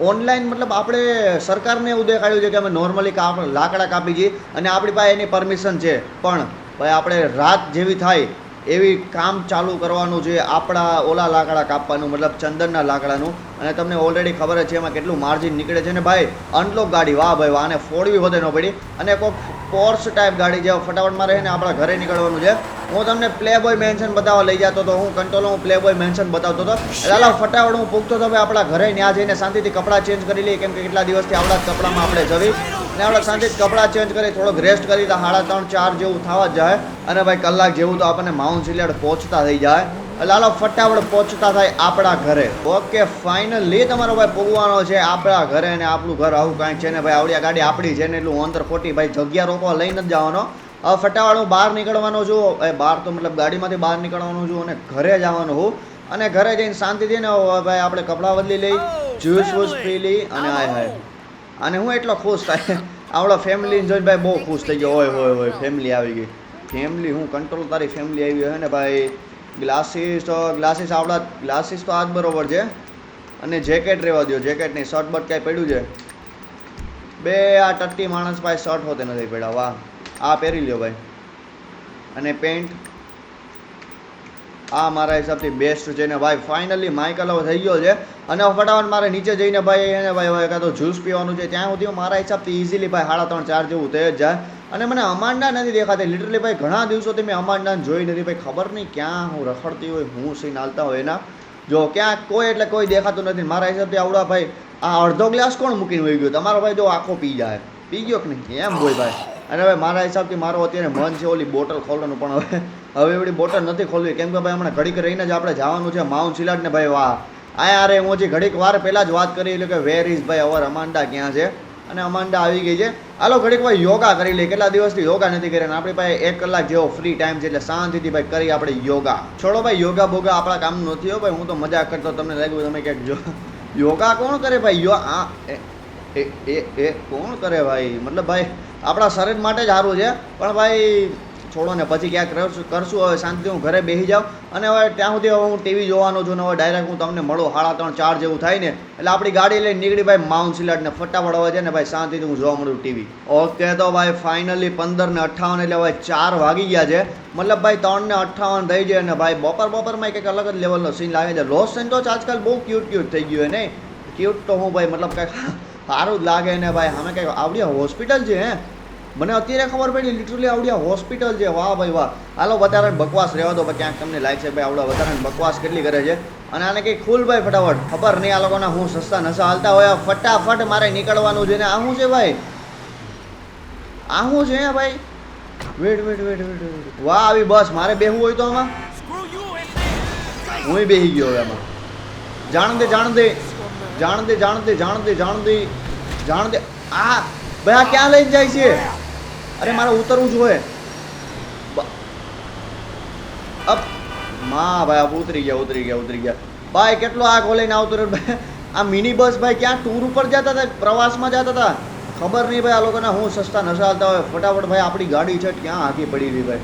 ઓનલાઈન મતલબ આપણે સરકારને એવું દેખાડ્યું છે કે અમે નોર્મલી લાકડા કાપી છીએ અને આપણી પાસે એની પરમિશન છે. પણ, ભાઈ આપણે રાત જેવી થાય એવી કામ ચાલુ કરવાનું છે, આપણા ઓલા લાકડા કાપવાનું, મતલબ ચંદનના લાકડાનું. અને તમને ઓલરેડી ખબર જ છે એમાં કેટલું માર્જિન નીકળે છે. ને ભાઈ અનલોક ગાડી, વાહ ભાઈ, વાહ આને ફોડવી વધે ન પડી. અને કોઈક પોર્સ ટાઈપ ગાડી જે ફટાફટમાં રહીને આપણા ઘરે નીકળવાનું છે. હું તમને પ્લે બોય મેન્શન બતાવવા લઈ જતો હતો હું કંટ્રોલ હું પ્લે બોય મેન્શન બતાવતો હતો એટલે ફટાફટ હું પૂગતો હતો આપણા ઘરે ત્યાં જઈને શાંતિથી કપડાં ચેન્જ કરી લઈએ કેમ કે કેટલા દિવસથી આવડા કપડામાં આપણે જવી. અને આપણે શાંતિથી કપડાં ચેન્જ કરી થોડોક રેસ્ટ કરી તો સાડા ત્રણ ચાર જેવું થવા જ જાય. અને ભાઈ કલાક જેવું તો આપણને માઉન્ટ સિલિયાડ પહોંચતા થઈ જાય. હાલો ફટાફટ પહોંચતા થાય આપણા ઘરે. ઓકે ફાઇનલી તમારો ભાઈ પૂગવાનો છે આપણા ઘરે ને આપણું ઘર આવું કાંઈ છે ને ભાઈ આવડી ગાડી આપણી છે ને એટલું ઓંતર ખોટી ભાઈ જગ્યા રોકવા લઈને જ જવાનો. હવે ફટાફટ હું બહાર નીકળવાનો છું. એ બહાર તો મતલબ ગાડીમાંથી બહાર નીકળવાનું છું અને ઘરે જવાનું હું. અને ઘરે જઈને શાંતિથી ને ભાઈ આપણે કપડાં બદલી લઈ જ્યુસ વૂસ પી લઈ અને હાય હાય. અને હું એટલો ખુશ થાય. આવડો ફેમિલી જોઈને ભાઈ બહુ ખુશ થઈ ગયો. હોય હોય હોય ફેમિલી આવી ગઈ. ફેમિલી હું કંટ્રોલ તારી ફેમિલી આવી હોય ને ભાઈ. ગ્લાસીસ, તો ગ્લાસીસ આવડા, ગ્લાસીસ તો આજ બરોબર છે. અને જેકેટ રહેવા દો જેકેટ નહીં શર્ટ બટ કાંઈ પડ્યું છે? બે આ ટટ્ટી માણસ પાસે શર્ટ હોતે નથી પડ્યા વાહ. આ પહેરી લ્યો ભાઈ. અને પેન્ટ? આ મારા હિસાબથી બેસ્ટ છે ને ભાઈ ફાઇનલી માઇકલ હવે થઈ ગયો છે. અને ફટાફટ મારે નીચે જઈને ભાઈ એને ભાઈ હવે કાં તો જ્યુસ પીવાનું છે, ત્યાં સુધી મારા હિસાબથી ઇઝીલી ભાઈ સાડા ત્રણ, ચાર જેવું થઈ જ જાય. અને મને અમાંડા નથી દેખાતી. લિટરલી ભાઈ, ઘણા દિવસોથી મેં અમાંડાને જોઈ નથી. ભાઈ, ખબર નહીં ક્યાં હું રખડતી હોય, હું સીન હાલતા હોય એના. જો ક્યાંક કોઈ એટલે કોઈ દેખાતું નથી. મારા હિસાબથી આવડા ભાઈ, આ અડધો ગ્લાસ કોણ મૂકીને હોઈ ગયો? તમારો ભાઈ જો આખો પી જાય. પી ગયો કે નહીં? એમ હોય ભાઈ? અને હવે મારા હિસાબથી મારો અત્યારે મન છે ઓલી બોટલ ખોલવાનું, પણ હવે હવે એવડી બોટલ નથી ખોલવી. કેમ કે ભાઈ, હમણાં ઘડીક રહીને જ આપણે જવાનું છે માઉન્ટ સિલાટ ને ભાઈ, વાહ. આ અરે હું હજી ઘડીક વાર પહેલાં જ વાત કરી, એટલે કે વેર ઇઝ ભાઈ અવર અમાન્ડા ક્યાં છે? અને અમાન્ડા આવી ગઈ છે. હાલો, ઘડીક ભાઈ યોગા કરી લઈએ. કેટલા દિવસથી યોગા નથી કર્યા આપણી પાસે એક કલાક જેવો ફ્રી ટાઈમ છે એટલે શાંતિથી ભાઈ કરી આપણે યોગા. છોડો ભાઈ, યોગા બોગા આપણા કામ નથી હો ભાઈ. હું તો મજાક કરતો તમને લાગ્યું તમે ક્યાંક જો. યોગા કોણ કરે ભાઈ? યો, આ એ એ એ, કોણ કરે ભાઈ? મતલબ ભાઈ, આપણા શરીર માટે જ સારું છે. પણ ભાઈ છોડો ને પછી ક્યાંક કરશું, હવે શાંતિથી હું ઘરે બેસી જાઉં. અને હવે ત્યાં સુધી હવે હું ટીવી જોવાનો છું ને હવે ડાયરેક્ટ હું તમને મળું. સાડા ત્રણ, ચાર જેવું થાય ને, એટલે આપણી ગાડી લઈને નીકળી ભાઈ માઉન્ટ સિલાટ ને ફટાફટ હવે છે ને ભાઈ શાંતિથી હું જોવા મળું ટીવી ઓકે તો ભાઈ ફાઇનલી પંદર ને અઠ્ઠાવન એટલે ભાઈ ચાર વાગી ગયા છે. મતલબ ભાઈ ત્રણ ને અઠ્ઠાવન થઈ જાય ને ભાઈ બપોર બપોરમાં કંઈક અલગ જ લેવલનો સીન લાગે છે. લોસ એન્જોસ આજકાલ બહુ ક્યુટ ક્યુટ થઈ ગયું નહીં? ક્યુટ તો હું ભાઈ મતલબ કંઈક સારું જ લાગે ને ભાઈ. અમે કંઈક આવડી હોસ્પિટલ છે, હે? મને અત્યારે ખબર પડી લિટરલી આવડી હોસ્પિટલ છે. વાહ ભાઈ વાહ. હાલો વધારે બકવાસ રહેવા દો ક્યાંક તમને લાગે છે ભાઈ, આવડા વધારે બકવાસ કેટલી કરે છે? અને આને કંઈક ખુલ ભાઈ ફટાફટ. ખબર નહીં આ લોકોના હું સસ્તા નશા હાલતા હોય ફટાફટ મારે નીકળવાનું છે ને, આ શું છે ભાઈ? આ શું છે ભાઈ? વેટ વેટ વેટ વેટ વાહ, આવી બસ. મારે બેહવું હોય તો આમાં? હું બેહી ગયો હવે આમાં. જાણ દે જાણ દે જાણ દે જાણ દે જાણ દે જાણ દે જાણ દે આ, ભાઈ, આ ક્યાં લઈને જાય છે? અરે મારે ઉતરવું જોઈએ અપ. માં ભાઈ ઉતરી ગયા ઉતરી ગયા ઉતરી ગયા. ભાઈ, કેટલો આગ લઈને આવતો રહ્યો. આ મિની બસ ભાઈ ક્યાં ટૂર ઉપર જતા હતા, પ્રવાસમાં જતા હતા? ખબર નહીં ભાઈ આ લોકોના હું સસ્તા નશા હતા હોય. ફટાફટ ભાઈ આપણી ગાડી છે, ક્યાં આખી પડી રહી ભાઈ?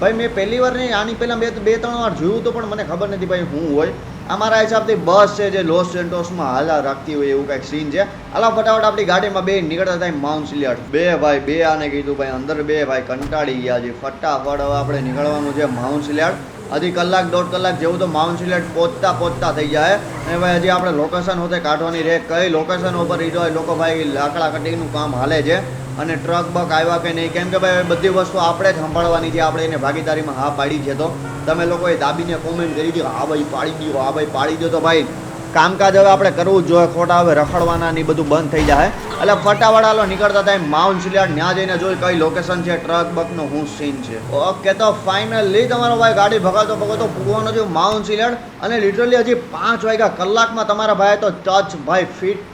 ભાઈ, મેં પહેલી વાર નહીં, આની પહેલાં બે બે ત્રણ વાર જોયું તો પણ મને ખબર નથી ભાઈ હું હોય. અમારા હિસાબથી બસ છે જે લોસ સેન્ટોસમાં હાલા રાખતી હોય એવું કંઈક સીન છે. હાલો, ફટાફટ આપણી ગાડીમાં બે નીકળતા થાય માઉન્ટ સિલિયાર્ડ બે ભાઈ, બે આને કીધું ભાઈ, અંદર બે ભાઈ કંટાળી ગયા છે. ફટાફટ હવે આપણે નીકળવાનું છે માઉન્ટ સિલિયાર્ડ હજી કલાક, દોઢ કલાક જેવું તો માઉન્ટ સિલેટ પહોંચતા પહોંચતા થઈ જાય અને ભાઈ હજી આપણે લોકેશન હોતે કાઢવાની રહે કઈ લોકેશન ઉપર ઈ હોય લોકો ભાઈ લાકડા કટિંગનું કામ હાલે છે. અને ટ્રક બક આવ્યા કે નહીં? કેમ કે ભાઈ બધી વસ્તુ આપણે જ સંભાળવાની છે. આપણે એને ભાગીદારીમાં હા પાડી છે તો. તમે લોકોએ દાબીને કોમેન્ટ કરી દો હા ભાઈ પાડી દો હા ભાઈ પાડી દો તો ભાઈ કામકાજ હવે આપણે કરવું જ જોઈએ. ખોટા હવે રખડવાના ને બધું બંધ થઈ જાય. એટલે ફટાફટ નીકળતા થાય માઉન્ટ સિલિયાર્ડ ત્યાં જઈને જોઈ કઈ લોકેશન છે ટ્રક બકનું શું સીન છે. ઓકે, તો ફાઇનલી તમારો ભાઈ ગાડી ભગાતો ભગાતો પૂગવાનો છે માઉન્ટ સિલિયાર્ડ અને લિટરલી હજી પાંચ વાગ્યા. કલાકમાં તમારા ભાઈ તો ટચ ભાઈ ફીટ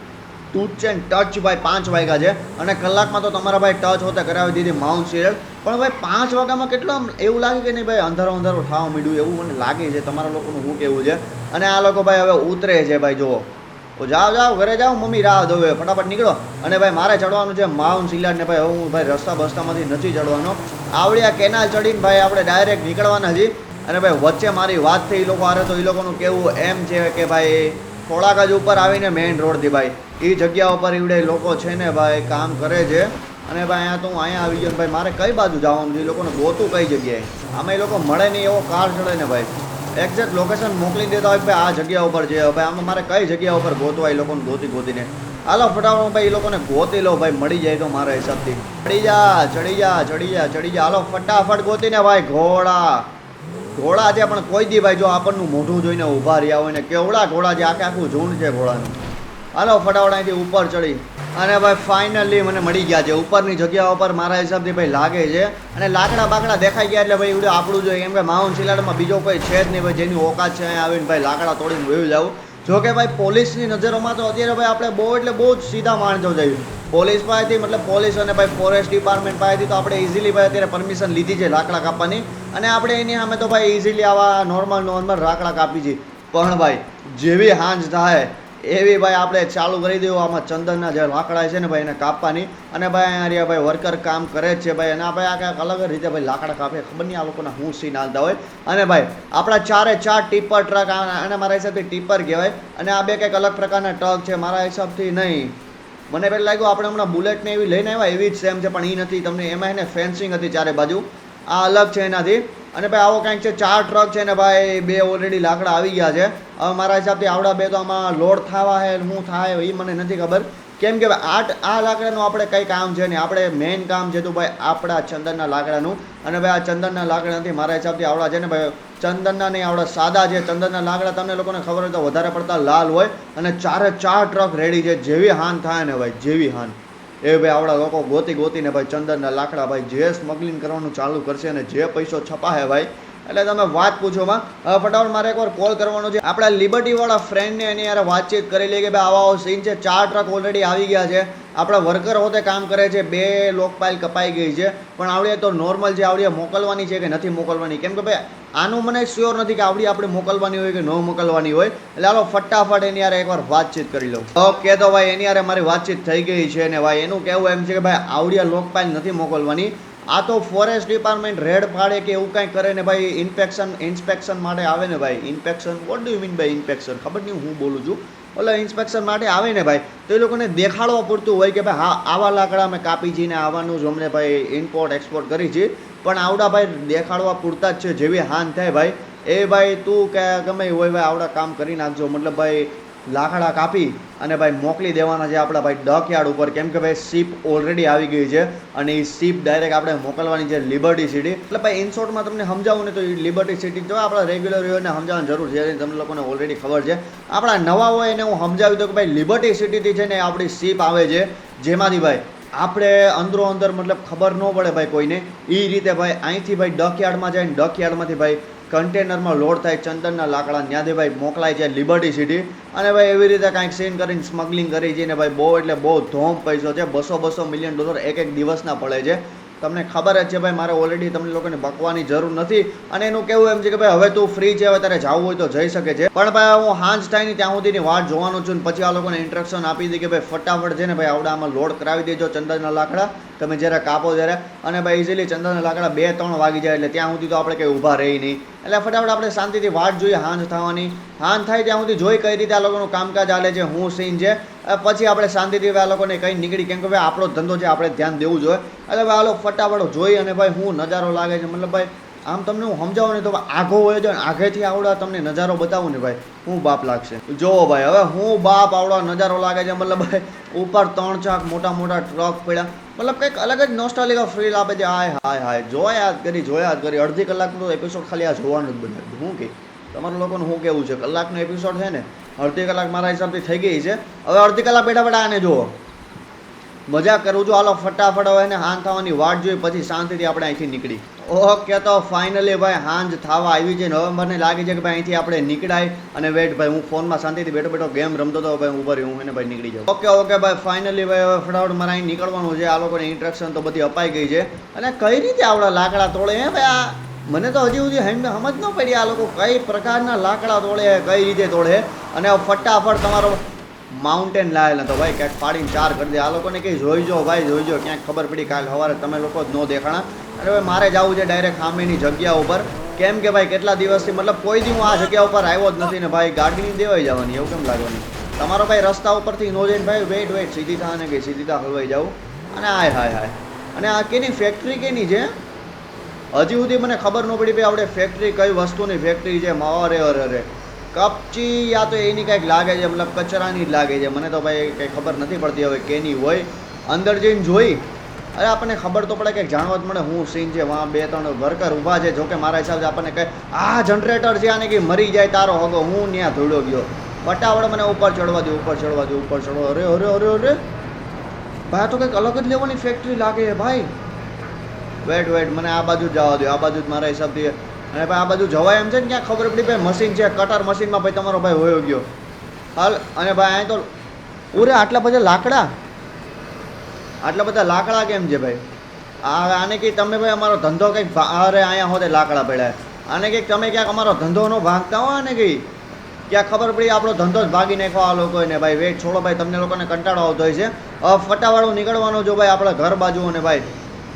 ટૂચ એન્ડ ટચ ભાઈ પાંચ વાગ્યા છે. અને કલાકમાં તો તમારા ભાઈ ટચ હોતા કરાવી દીધી માઉન્ટ સિરિયલ પણ ભાઈ પાંચ વાગ્યામાં કેટલો એવું લાગે કે નહીં ભાઈ અંધારો અંધારો થવા માંડ્યું એવું મને લાગે છે. તમારા લોકોનું હું કેવું છે? અને આ લોકો ભાઈ હવે ઉતરે છે ભાઈ, જુઓ. જાઓ જાઓ, ઘરે જાઓ, મમ્મી રાહ દોવે ફટાફટ નીકળો. અને ભાઈ, મારે ચડવાનું છે માઉન્ટ સિલાડને ભાઈ, હું ભાઈ રસ્તા બસ્તામાંથી નથી ચડવાનો. આવડિયા કેનાલ ચડીને ભાઈ આપણે ડાયરેક્ટ નીકળવાના છીએ. અને ભાઈ, વચ્ચે મારી વાત થઈ એ લોકો આરે તો એ લોકોનું કેવું એમ છે કે ભાઈ, થોડાક જ ઉપર આવીને મેઇન રોડથી ભાઈ એ જગ્યા ઉપર એવડે લોકો છે ને ભાઈ, કામ કરે છે. અને ભાઈ, અહીંયા તો હું અહીંયા આવી ગયો ભાઈ, મારે કઈ બાજુ જવાનું છે? એ લોકોને ગોતું કઈ જગ્યાએ? આમાં એ લોકો મળે નહીં, એવો કાર ચડે ને ભાઈ. એક્ઝેક્ટ લોકેશન મોકલી દેતા હોય ભાઈ આ જગ્યા ઉપર છે. ભાઈ આમાં મારે કઈ જગ્યા ઉપર ગોતવા એ લોકોને ગોતી ગોતીને. હાલો, ફટાફટ ભાઈ એ લોકોને ગોતી લો ભાઈ, મળી જાય તો મારા હિસાબથી. ચડી જા ચડી જા ચડી જા ચડી જા. હાલો, ફટાફટ ગોતીને ભાઈ, ઘોડા. ઘોડા છે પણ કોઈ દી ભાઈ જો આપણનું મોઢું જોઈને ઊભા રહ્યા હોય ને, કેવડા ઘોડા છે? આખે આખું ઝૂંડ છે ઘોડાનું. હાલો, ફટાફટ અહીંથી ઉપર ચડી. અને ભાઈ ફાઇનલી મને મળી ગયા છે. ઉપરની જગ્યા ઉપર મારા હિસાબથી ભાઈ લાગે છે. અને લાકડા બાકડા દેખાઈ ગયા એટલે ભાઈ એવું આપણું જોઈએ. કેમ કે માઉન્ટ શિલાડમાં બીજો કોઈ છે જ નહીં ભાઈ. જેની ઓકાત છે, અહીંયા આવીને ભાઈ લાકડા તોડીને વયું જાવ જો કે ભાઈ પોલીસની નજરોમાં તો અત્યારે ભાઈ આપણે બહુ એટલે બહુ જ સીધા માણસો જઈએ પોલીસ પાસેથી મતલબ પોલીસ અને ભાઈ ફોરેસ્ટ ડિપાર્ટમેન્ટ પાસેથી તો આપણે ઇઝીલી ભાઈ અત્યારે પરમિશન લીધી છે લાકડા કાપવાની. અને આપણે એની સામે તો ભાઈ ઇઝીલી આવા નોર્મલ નોર્મલ લાકડા કાપી છે. પણ ભાઈ જેવી હાંજ થાય એવી ભાઈ આપણે ચાલુ કરી દેવું આમાં ચંદનના જે લાકડા છે ને ભાઈ એને કાપવાની. અને ભાઈ અહીંયા ભાઈ વર્કર કામ કરે છે ભાઈ. અને આ ભાઈ આ કંઈક અલગ રીતે ભાઈ લાકડા કાપે, ખબર નહીં આ લોકોના હું સીન હાલતા હોય. અને ભાઈ, આપણા ચારે ચાર ટીપર ટ્રક અને મારા હિસાબથી ટીપર કહેવાય. અને આ બે કંઈક અલગ પ્રકારના ટ્રક છે, મારા હિસાબથી નહીં. મને પહેલાં લાગ્યું આપણે હમણાં બુલેટને એવી લઈને આવ્યા, એવી જ સેમ છે, પણ એ નથી. તમને એમાં એને ફેન્સિંગ હતી ચારે બાજુ. આ અલગ છે એનાથી. અને ભાઈ આવો કાંઈક છે, ચાર ટ્રક છે ને ભાઈ, બે ઓલરેડી લાકડા આવી ગયા છે. હવે મારા હિસાબથી આવડા બે તો આમાં લોડ થવા હે શું થાય એ મને નથી ખબર. કેમ કે આટ આ લાકડાનું આપણે કંઈ કામ છે નહીં. આપણે મેઇન કામ છે તો ભાઈ આપણા ચંદનના લાકડાનું. અને ભાઈ આ ચંદનના લાકડા નથી મારા હિસાબથી આવડા છે ને ભાઈ ચંદનના નહીં, આવડા સાદા છે. ચંદનના લાકડા તમને લોકોને ખબર હોય તો વધારે પડતા લાલ હોય. અને ચારે ચાર ટ્રક રેડી છે. જેવી હાન થાય ને ભાઈ, જેવી હાન. એ ભાઈ આવડા લોકો ગોતી ગોતીને ભાઈ ચંદનના લાકડા ભાઈ જે સ્મગલિંગ કરવાનું ચાલુ કરશે અને જે પૈસો છપાહે ભાઈ એટલે તમે વાત પૂછોમાં ફટાફટ મારે એકવાર કોલ કરવાનો છે. આપણા લિબર્ટી વાળા ફ્રેન્ડને એની યાર વાતચીત કરી લઈએ કે ભાઈ આવો સીન છે. ચાર ટ્રક ઓલરેડી આવી ગયા છે. આપણા વર્કર હોતે કામ કરે છે. બે લોકપાઇલ કપાઈ ગઈ છે. પણ આવડીએ તો નોર્મલ છે. આવડીએ મોકલવાની છે કે નથી મોકલવાની? કેમ કે ભાઈ, આનું મને શ્યોર નથી કે આવડી આપણે મોકલવાની હોય કે ન મોકલવાની હોય. એટલે હાલો ફટાફટ એની યાર એકવાર વાતચીત કરી લઉં. ઓકે તો ભાઈ, એની યાર મારી વાતચીત થઈ ગઈ છે ને ભાઈ, એનું કહેવું એમ છે કે ભાઈ, આવડિયા લોકપાઇલ નથી મોકલવાની. આ તો ફોરેસ્ટ ડિપાર્ટમેન્ટ રેડ પાડે કે એવું કાંઈ કરે ને ભાઈ ઇન્સ્પેક્શન ઇન્સ્પેક્શન માટે આવે ને ભાઈ. Inspection what do mean by inspection ખબર નહીં હું બોલું છું. ઓલા ઇન્સ્પેક્શન માટે આવે ને ભાઈ. તો એ લોકોને દેખાડવા પૂરતું હોય કે ભાઈ, હા, આવા લાકડા અમે કાપી છીએ ને આવાનું જ અમને ભાઈ ઇમ્પોર્ટ એક્સપોર્ટ કરી છે. પણ આવડા ભાઈ દેખાડવા પૂરતા જ છે, જેવી હાન થાય ભાઈ. એ ભાઈ, તું કે ગમે હોય ભાઈ, આવડા કામ કરી નાખજો. મતલબ ભાઈ લાકડા કાપી અને ભાઈ મોકલી દેવાના છે આપણા ભાઈ ડકયાર્ડ ઉપર. કેમ કે ભાઈ શીપ ઓલરેડી આવી ગઈ છે અને એ શીપ ડાયરેક્ટ આપણે મોકલવાની છે લિબર્ટી સિટી એટલે ભાઈ ઇન શોર્ટમાં તમને સમજાવું ને તો એ લિબર્ટી સિટી જો આપણા રેગ્યુલર વ્યુઅરને સમજાવવાની જરૂર છે. તમને લોકોને ઓલરેડી ખબર છે. આપણા નવા હોય એને હું સમજાવી દઉં કે ભાઈ લિબર્ટી સિટીથી છે ને આપણી શીપ આવે છે. જેમાંથી ભાઈ આપણે અંદરો અંદર મતલબ ખબર ન પડે ભાઈ કોઈને. એ રીતે ભાઈ અહીંથી ભાઈ ડકયાર્ડમાં જાય ને ડકયાર્ડમાંથી ભાઈ કન્ટેનરમાં લોડ થાય, ચંદનના લાકડા ત્યાંથી ભાઈ મોકલાય છે લિબર્ટી સિટી અને ભાઈ એવી રીતે કાંઈક સીન કરીને સ્મગલિંગ કરી છે ને ભાઈ બહુ એટલે બહુ ધોમ પૈસો છે. બસો બસો મિલિયન ડોલર એક એક દિવસના પડે છે. તમને ખબર જ છે ભાઈ, મારે ઓલરેડી તમને લોકોને બકવાની જરૂર નથી. અને એનું કેવું એમ છે કે ભાઈ, હવે તું ફ્રી છે, હવે તારે જવું હોય તો જઈ શકે છે. પણ ભાઈ, હું હાંજ થાય ને ત્યાં સુધીની વાત જોવાનું છું પછી આ લોકોને ઇન્સ્ટ્રક્શન આપી દી કે ભાઈ, ફટાફટ છે ને ભાઈ, આવડામાં લોડ કરાવી દેજો ચંદનના લાકડા. તમે જ્યારે કાપો ત્યારે. અને ભાઈ ઇઝીલી ચંદનના લાકડા બે ત્રણ વાગી જાય એટલે ત્યાં સુધી તો આપણે કંઈ ઊભા રહી નહીં. એટલે ફટાફટ આપણે શાંતિથી વાટ જોઈએ, હાંજ થવાની. હાંજ થાય ત્યાં સુધી જોઈ કઈ રીતે આ લોકોનું કામકાજ ચાલે છે, હું સીન છે. પછી આપણે શાંતિથી આ લોકોને કંઈ નીકળી. કેમ કે ભાઈ આપણો ધંધો છે, આપણે ધ્યાન દેવું જોઈએ. એટલે ભાઈ આ લોકો ફટાફટ જોઈ અને ભાઈ હું નજારો લાગે છે. મતલબ ભાઈ, આમ તમને હું સમજાવું ને તો આઘો હોય છે આઘેથી આવડા તમને નજારો બતાવું ને ભાઈ, હું બાપ લાગશે. જોવો ભાઈ, હવે હું બાપ આવડા નજારો લાગે છે. મતલબ ભાઈ, ઉપર ત્રણ ચાક મોટા મોટા ટ્રક પડ્યા. મતલબ કંઈક અલગ જ નોસ્ટાલિકા ફીલ આપે છે. હાય હાય હાય, જોયા યાદ કરી, જોયા યાદ કરી. અડધી કલાકનો એપિસોડ ખાલી આ જોવાનું જ બનાવ્યું હું કે, તમારા લોકોનું શું કેવું છે? કલાકનો એપિસોડ છે ને અડધી કલાક મારા હિસાબથી થઈ ગઈ છે. હવે અડધી કલાક બેઠા બેઠા આને જુઓ. મજા કરું છું. હાલો, ફટાફટ હવે એને હાંજ થવાની વાટ જોઈ પછી શાંતિથી આપણે અહીંથી નીકળી. ઓકે તો ફાઇનલી ભાઈ હાંજ થવા આવી છે. નવેમ્બરને લાગે છે કે ભાઈ અહીંથી આપણે નીકળાય. અને વેટ ભાઈ, હું ફોનમાં શાંતિથી બેઠો બેઠો ગેમ રમતો હતો. ભાઈ ઉભર હું એને ભાઈ નીકળી જાઉં. ઓકે ઓકે ભાઈ ફાઇનલી ભાઈ હવે ફટાફટ મારે અહીં નીકળવાનું છે. આ લોકોને ઇન્ટ્રેક્શન તો બધી અપાઈ ગઈ છે. અને કઈ રીતે આવડા લાકડા તોડે હે ભાઈ આ? મને તો હજી સુધી હેન્ડ સમજ ન પડી આ લોકો કઈ પ્રકારના લાકડા તોડે, કઈ રીતે તોડે. અને ફટાફટ તમારો માઉન્ટેન લાવેલ તો ભાઈ, ક્યાંક પાડીને ચાર કરી દે. આ લોકોને કંઈ જોઈજો ભાઈ, જોઈજો, ક્યાંક ખબર પડી કાલ સવારે તમે લોકો જ ન દેખાણા. અને ભાઈ, મારે જવું છે ડાયરેક્ટ સામેની જગ્યા ઉપર. કેમ કે ભાઈ, કેટલા દિવસથી મતલબ કોઈ દી હું આ જગ્યા ઉપર આવ્યો જ નથી ને ભાઈ, ગાડીની દેવાઈ જવાની, એવું કેમ લાગવાની? તમારો ભાઈ રસ્તા ઉપરથી નો જઈને ભાઈ વેઇટ વેઇટ સીધી થા ને કે સીધી થા હલવાઈ જાઉં. અને હાય હાય હાય. અને આ કેની ફેક્ટરી કેની છે? હજી સુધી મને ખબર ન પડી ભાઈ આપણે ફેક્ટરી કઈ વસ્તુની ફેક્ટરી છે અરે અરે. કપચી યા તો એની કંઈક લાગે છે, મતલબ કચરાની જ લાગે છે. મને તો ભાઈ કંઈ ખબર નથી પડતી હવે કેની હોય. અંદર જઈને જોઈ. અરે આપણને ખબર તો પડે કંઈક જાણવા જ મળે હું સીન છે, વાં બે ત્રણ વર્કર ઊભા છે. જોકે મારા હિસાબે આપણને કંઈ, આ જનરેટર છે આને કે મરી જાય તારો હગો. હું ત્યાં ધોડ્યો ગયો. ફટાફટ મને ઉપર ચડવા દે, ઉપર ચડવા દે, ઉપર ચડવા અરે અરે અરે અરે. ભાઈ તો કંઈક અલગ જ લેવાની ફેક્ટરી લાગે છે ભાઈ. વેટ વેટ, મને આ બાજુ જવા દો, આ બાજુ જ મારા હિસાબથી અને ભાઈ આ બાજુ જવાય એમ છે ને ક્યાં ખબર પડી, ભાઈ મશીન છે કટર મશીનમાં ભાઈ તમારો ભાઈ હોયો ગયો. હાલ, અને ભાઈ અહીં તો ઉરે આટલા બધા લાકડા? આટલા બધા લાકડા કેમ છે ભાઈ? આ આને કંઈ તમે ભાઈ અમારો ધંધો કંઈક અરે અહીંયા હોતે લાકડા પડ્યા આને કંઈક તમે ક્યાંક અમારો ધંધો નો ભાગતા હો ને કંઈ? ક્યાં ખબર પડી આપણો ધંધો જ ભાગી નાખો આ લોકોને ભાઈ. વેટ છોડો ભાઈ, તમને લોકોને કંટાળો આવતો હોય છે. ફટાવાળું નીકળવાનું જો ભાઈ આપણા ઘર બાજુ અને ભાઈ.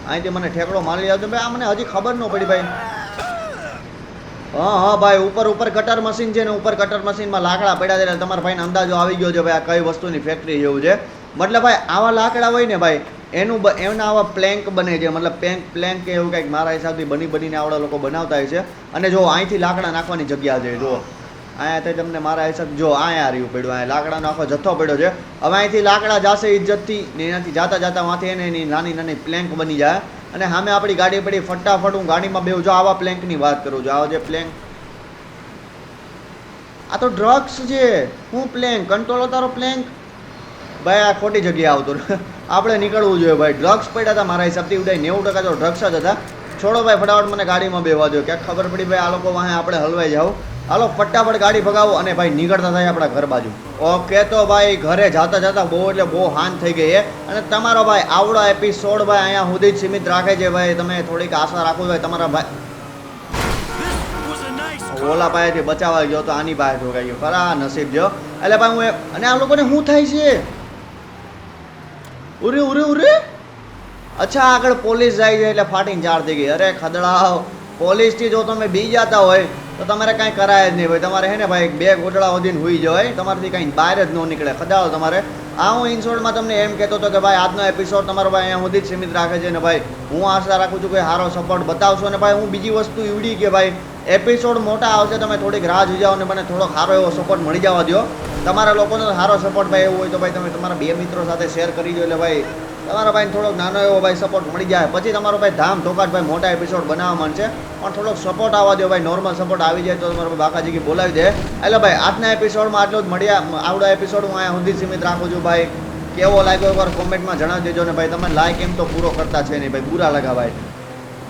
અહીંથી મને ઠેકડો મારી આવતો ભાઈ, આ મને હજી ખબર ન પડી ભાઈ. હા હા, ભાઈ, ઉપર ઉપર કટર મશીન છે ને ઉપર કટર મશીનમાં લાકડા પડ્યા છે તમારા ભાઈને અંદાજો આવી ગયો છે ભાઈ, આ કઈ વસ્તુની ફેક્ટરી જેવું છે. મતલબ ભાઈ, આવા લાકડા હોય ને ભાઈ, એનું એના આવા પ્લેન્ક બને છે. મતલબ પ્લેન્ક પ્લેન્ક કે એવું કંઈક મારા હિસાબથી બની બનીને આવડા લોકો બનાવતા હોય છે. અને જો અહીંથી લાકડા નાખવાની જગ્યા છે જો અહીંયાથી તમને મારા હિસાબ જો અહીંયા રહ્યું પડ્યું, અહીંયા લાકડાનો આખો જથ્થો પડ્યો છે. હવે અહીંથી લાકડા જશે ઇજ્જતથી ને એનાથી જાતા જાતા માંથી એને એની નાની નાની પ્લેન્ક બની જાય. અને સામે આપણી ગાડી પડી, ફટાફટ હું ગાડીમાં બેવું જો આવા પ્લેન્કની વાત કરું છું. આવા જે પ્લેન્ક આ તો ડ્રગ્સ છે. હું પ્લેન્ક કંટ્રોલ તારો પ્લેન્ક ભાઈ, આ ખોટી જગ્યાએ આવતો આપણે નીકળવું જોઈએ ભાઈ. ડ્રગ્સ પડ્યા હતા મારા હિસાબથી ઉડાય નેવું ટકા તો ડ્રગ્સ જ હતા. છોડો ભાઈ, ફટાફટ મને ગાડીમાં બેવા દો ક્યાંક ખબર પડી ભાઈ, આ લોકો વાહે આપણે હલવાઈ જાવ હાલો, ફટાફટ ગાડી ભગાવો અને ભાઈ નીકળતા થાય આપણા ઘર બાજુ. ઓકે તો ભાઈ, ઘરે જાતા જાતા બહુ એટલે બહુ હાન થઈ ગઈ અને તમારો ભાઈ, આવડો એપિસોડ ભાઈ, અહીંયા સુધી જ સીમિત રાખે છે ભાઈ. તમે થોડીક આશા રાખો ભાઈ, તમારા ભાઈ ઓલા પાસેથી બચાવવા ગયો તો આની પાસે ઠોકાઈ ગયો. ખરા, નસીબ જો. એટલે ભાઈ, હું અને આ લોકોને શું થાય છે? ઉરે ઉરે ઉરે. અચ્છા, આગળ પોલીસ જાય છે એટલે ફાટીને ઝાડ થઈ ગઈ. અરે ખદડાવ પોલીસથી જો તમે બી જતા હોય તો તમારે કાંઈ કરાય જ નહીં ભાઈ. તમારે હે ને ભાઈ બે ગોટડા વધીને હોઈ જવાય. તમારાથી કાંઈ બહાર જ ન નીકળે. ખદાડો તમારે. આ હું ઇન્સોર્ટમાં તમને એમ કહેતો હતો કે ભાઈ, આજનો એપિસોડ તમારો ભાઈ અહીંયા સુધી જ સીમિત રાખે છે ને ભાઈ. હું આશા રાખું છું કે સારો સપોર્ટ બતાવશો ને ભાઈ. હું બીજી વસ્તુ એવડી કે ભાઈ. એપિસોડ મોટા આવશે તમે થોડીક રાહ જોઈ ને મને થોડોક સારો એવો સપોર્ટ મળી જવા દો તમારા લોકોનો સારો સપોર્ટ ભાઈ એવું હોય તો ભાઈ તમે તમારા બે મિત્રો સાથે શેર કરી દો એટલે ભાઈ તમારા ભાઈને થોડોક નાનો એવો ભાઈ સપોર્ટ મળી જાય. પછી તમારો ભાઈ ધામ ભાઈ મોટા એપિસોડ બનાવવા માંડશે. પણ થોડોક સપોર્ટ આવવા દો ભાઈ નોર્મલ સપોર્ટ આવી જાય તો તમારો ભાઈ બાકાજી બોલાવી દે. એટલે ભાઈ, આજના એપિસોડમાં આટલું જ. મળ્યા આવડા એપિસોડ હું અહીંયા સુધી સીમિત રાખું છું ભાઈ. કેવો લાગ્યો એકવાર કોમેન્ટમાં જણાવી દેજો ને ભાઈ. તમે લાઈક એમ તો પૂરો કરતા છે નહીં ભાઈ, બુરા લગા ભાઈ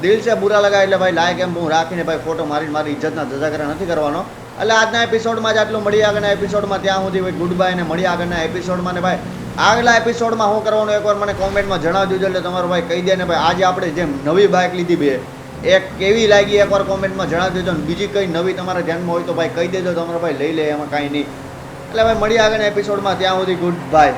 દિલ છે બુરા લગા એટલે ભાઈ લાઈક એમ હું રાખીને ભાઈ ફોટો મારી મારી ઇજ્જતના ધજાગરા નથી કરવાનો. એટલે આજના એપિસોડમાં જ આટલું. મળી આગળના એપિસોડમાં ત્યાં સુધી ગુડ બાય ને મળી આગળના એપિસોડમાં ને ભાઈ. આગલા એપિસોડમાં શું કરવાનું એકવાર મને કોમેન્ટમાં જણાવજો, એટલે તમારો ભાઈ કહી દે ને ભાઈ, આજે આપણે જેમ નવી બાઇક લીધી બે, એક કેવી લાગી એકવાર કોમેન્ટમાં જણાવી દેજો ને બીજી કઈ નવી તમારા ધ્યાનમાં હોય તો ભાઈ કહી દેજો, તમારો ભાઈ લઈ લે, એમાં કાંઈ નહીં. એટલે ભાઈ મળી આગળના એપિસોડમાં ત્યાં સુધી ગુડ બાય